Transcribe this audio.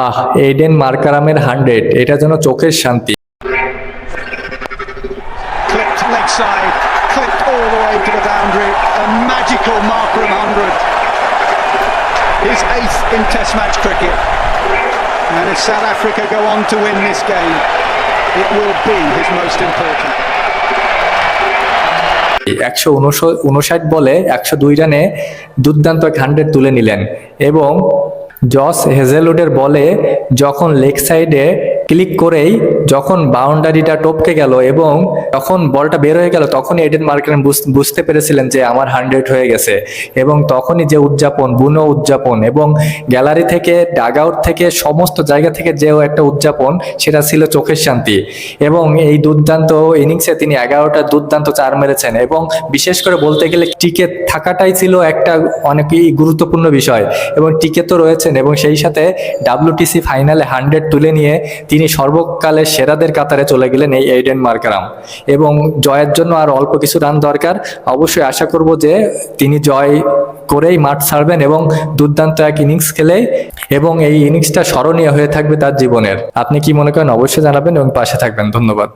আহ Aiden মার্কারামের hundred এটা যেন চোখের শান্তি। একশো উনষাট বলে একশো দুই রানে দুর্দান্ত এক হান্ড্রেড তুলে নিলেন। এবং জস হেজেলউডের বলে যখন লেগ সাইডে ক্লিক করেই যখন বাউন্ডারিটা টপকে গেল এবং তখন বলটা বের হয়ে গেল, তখনই এডেন মার্কেন বুঝতে পেরেছিলেন যে আমার হান্ড্রেড হয়ে গেছে। এবং তখনই যে উদযাপন, বুনো উদযাপন এবং গ্যালারি থেকে ডাগ আউট থেকে, সমস্ত জায়গা থেকে যে একটা উদযাপন, সেটা ছিল চোখের শান্তি। এবং এই দুর্দান্ত ইনিংসে তিনি এগারোটা দুর্দান্ত চার মেরেছেন এবং বিশেষ করে বলতে গেলে টিকে থাকাটাই ছিল একটা অনেকই গুরুত্বপূর্ণ বিষয়। এবং টিকে তো রয়েছেন এবং সেই সাথে ডাব্লিউটিসি ফাইনালে হান্ড্রেড তুলে নিয়ে তিনি সর্বকালের সেরাদের কাতারে চলে গেলেন এই এইডেন মার্কারাম এবং জয়ের জন্য আর অল্প কিছু রান দরকার। অবশ্যই আশা করব যে তিনি জয় করেই মাঠ ছাড়বেন এবং দুর্দান্ত এক ইনিংস খেলে এবং এই ইনিংসটা স্মরণীয় হয়ে থাকবে তার জীবনের। আপনি কি মনে করেন? অবশ্যই জানাবেন এবং পাশে থাকবেন। ধন্যবাদ।